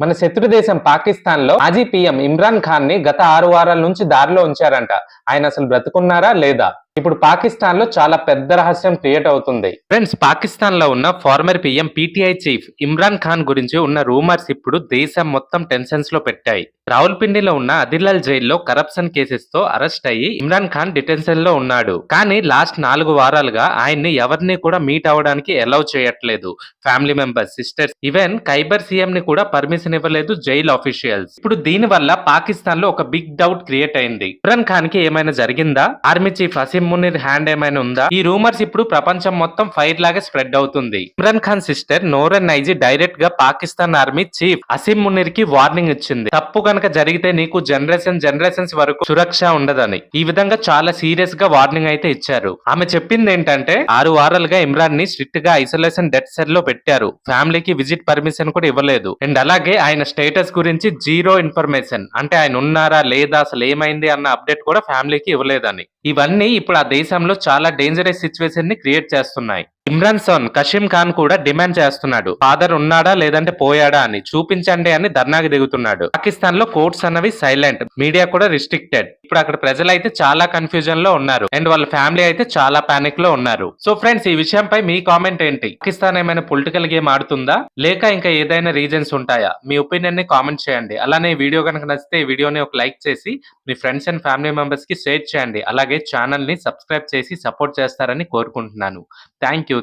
మన శత్రు దేశం పాకిస్తాన్లో మాజీ పీఎం ఇమ్రాన్ ఖాన్ని గత ఆరు వారాల నుంచి దారిలో ఉంచారంట. ఆయన అసలు బ్రతుకున్నారా లేదా? ఇప్పుడు పాకిస్తాన్లో చాలా పెద్ద రహస్యం క్రియేట్ అవుతుంది. ఫ్రెండ్స్ పాకిస్తాన్లో ఉన్న former PM PTI chief Imran Khan గురించి ఉన్న రూమర్స్ ఇప్పుడు దేశం మొత్తం టెన్షన్స్లో పెట్టాయి. రావుల్పిండిలో ఉన్న అదిలాల్ జైల్లో కరప్షన్ కేసెస్తో అరెస్ట్ అయ్యి ఇమ్రాన్ ఖాన్ డిటెన్షన్లో ఉన్నాడు. కానీ లాస్ట్ నాలుగు వారాలుగా ఆయన్ని ఎవరిని కూడా మీట్ అవ్వడానికి అలౌ చేయట్లేదు. Family members sisters even Khyber CM ని కూడా పర్మిషన్ ఇవ్వలేదు జైల్ ఆఫీషియల్స్. ఇప్పుడు దీని వల్ల పాకిస్తాన్లో ఒక బిగ్ డౌట్ క్రియేట్ అయింది. ఇమ్రాన్ ఖాన్కి ఏమైనా జరిగిందా? ఆర్మీ చీఫ్ అసీం సిమ్ముని హ్యాండ్ ఏమైనా ఉందా? ఈ రూమర్స్ ఇప్పుడు ప్రపంచం మొత్తం ఫైర్ లాగా స్ప్రెడ్ అవుతుంది. ఇమ్రాన్ ఖాన్ సిస్టర్ నోరన్ నైజీ డైరెక్ట్గా పాకిస్తాన్ ఆర్మీ చీఫ్ అసిమ్ మునిర్కి వార్నింగ్ ఇచ్చింది. తప్పు కనుక జరిగితే నీకు జనరేషన్ జనరేషన్స్ వరకు సురక్ష ఉండదని. ఈ విధంగా చాలా సీరియస్గా వార్నింగ్ అయితే ఇచ్చారు. ఆమె చెప్పింది ఏంటంటే ఆరు వారాలుగా ఇమ్రాన్ని స్ట్రిక్ట్గా ఐసోలేషన్ డెత్ సెల్లో పెట్టారు. ఫ్యామిలీకి విజిట్ పర్మిషన్ కూడా ఇవ్వలేదు. అండ్ అలాగే ఆయన స్టేటస్ గురించి జీరో ఇన్ఫర్మేషన్ అంటే ఆయన ఉన్నారా లేదా అసలు ఏమైంది అన్న అప్డేట్ కూడా ఫ్యామిలీకి ఇవ్వలేదని. ఇవన్నీ ఇప్పుడు ఆ దేశంలో చాలా డేంజరస్ సిచ్యువేషన్ని క్రియేట్ చేస్తున్నాయి. ఇమ్రాన్ సోన్ కషీం ఖాన్ కూడా డిమాండ్ చేస్తున్నాడు. ఫాదర్ ఉన్నాడా లేదంటే పోయాడా అని చూపించండి అని ధర్నాకి దిగుతున్నాడు. పాకిస్తాన్లో కోర్ట్స్ అన్నవి సైలెంట్ మీడియా కూడా రిస్ట్రిక్టెడ్. ఇప్పుడు అక్కడ ప్రజలు అయితే చాలా కన్ఫ్యూజన్లో ఉన్నారు. అండ్ వాళ్ళ ఫ్యామిలీ అయితే చాలా పానిక్లో ఉన్నారు. సో ఫ్రెండ్స్ ఈ విషయంపై మీ కామెంట్ ఏంటి? పాకిస్తాన్ ఏమైనా పొలిటికల్ గేమ్ ఆడుతుందా? లేక ఇంకా ఏదైనా రీజన్స్ ఉంటాయా? మీ ఒపీనియన్ని కామెంట్ చేయండి. అలానే ఈ వీడియో కనుక నచ్చితే ఈ వీడియోని ఒక లైక్ చేసి మీ ఫ్రెండ్స్ అండ్ ఫ్యామిలీ మెంబర్స్కి షేర్ చేయండి. అలాగే ఛానల్ని సబ్స్క్రైబ్ చేసి సపోర్ట్ చేస్తారని కోరుకుంటున్నాను. Thank you.